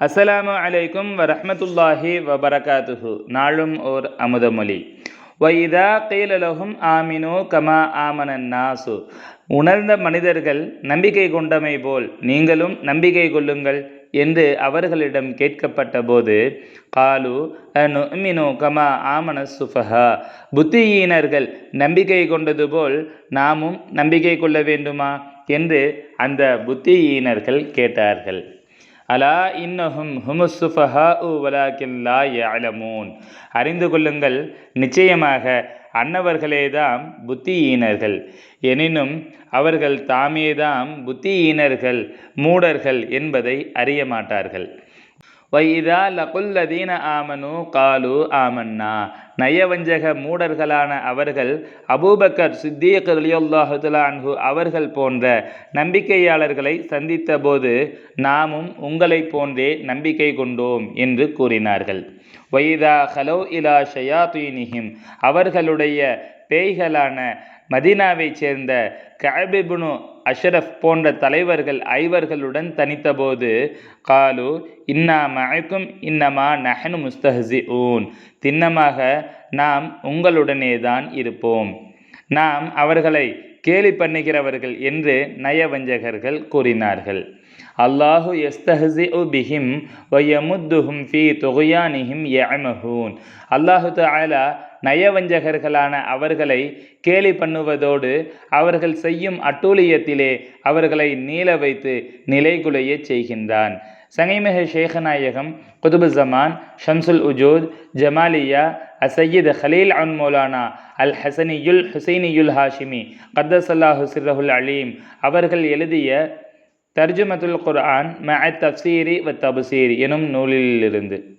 அஸ்ஸலாமு அலைக்கும் வரஹ்மத்துல்லாஹி வபரகாத்துஹு. நாளும் ஓர் அமுதமொழி வைதா கீலலகும் ஆமினோ கமா ஆமனன் நாசு. உணர்ந்த மனிதர்கள் நம்பிக்கை கொண்டமை போல் நீங்களும் நம்பிக்கை கொள்ளுங்கள் என்று அவர்களிடம் கேட்கப்பட்ட போது காலு அனுமினு கமா ஆமன சுஃபஹா. புத்தியீனர்கள் நம்பிக்கை கொண்டது போல் நாமும் நம்பிக்கை கொள்ள வேண்டுமா? என்று அந்த புத்தியீனர்கள் கேட்டார்கள். அலா இன்னஹும் ஹுமுசுஃபஹா உ வலாக்கில்லா யலமூன் அறிந்து கொள்ளுங்கள் நிச்சயமாக அன்னவர்களேதாம் புத்தியீனர்கள். எனினும் அவர்கள் தாமேதாம் புத்தியீனர்கள் மூடர்கள் என்பதை அறிய மாட்டார்கள். வைதா லகுல்லதீன ஆமனு காலு ஆமன்னா. நயவஞ்சக மூடர்களான அவர்கள் அபூபக்கர் சித்தியக் அலியுல்லாஹுலான்ஹு அவர்கள் போன்ற நம்பிக்கையாளர்களை சந்தித்த போது நாமும் உங்களை போன்றே நம்பிக்கை கொண்டோம் என்று கூறினார்கள். வைதா ஹலோ இலா ஷயாத்துயினிஹிம் அவர்களுடைய பேய்களான மதீனாவைச் சேர்ந்த கபிபுனு அஷ்ரஃப் போன்ற தலைவர்கள் ஐவர்களுடன் தனித்தபோது காலு இன்னா மயக்கும் இன்னமா நஹனு முஸ்தஹசி ஊன் திண்ணமாக நாம் உங்களுடனே தான் இருப்போம். நாம் அவர்களை கேலி பண்ணுகிறவர்கள் என்று நயவஞ்சகர்கள் கூறினார்கள். அல்லாஹு எஸ்தஹசி பிஹிம் வயமுத்துஹும் ஃபி தொகுயானிஹிம் யமஹூன் அல்லாஹு தாலா நயவஞ்சகர்களான அவர்களை கேலி பண்ணுவதோடு அவர்கள் செய்யும் அட்டூழியத்திலே அவர்களை நீள வைத்து நிலைகுலைய செய்கின்றான். சங்கைமிக ஷேகநாயகம் குதுபு ஜமான் ஷம்சுல் உஜூத் ஜமாலியா அசையீத் ஹலீல் அன் மௌலானா அல் ஹசனியுல் ஹுசைனியுல் ஹாஷிமி கத்தசல்லாஹு சிர்ரஹுல் அலீம். அவர்கள் எழுதிய தர்ஜுமத்துல் குர்ஆன் ம தப்சீரி வ தபுசீர் எனும் நூலிலிருந்து.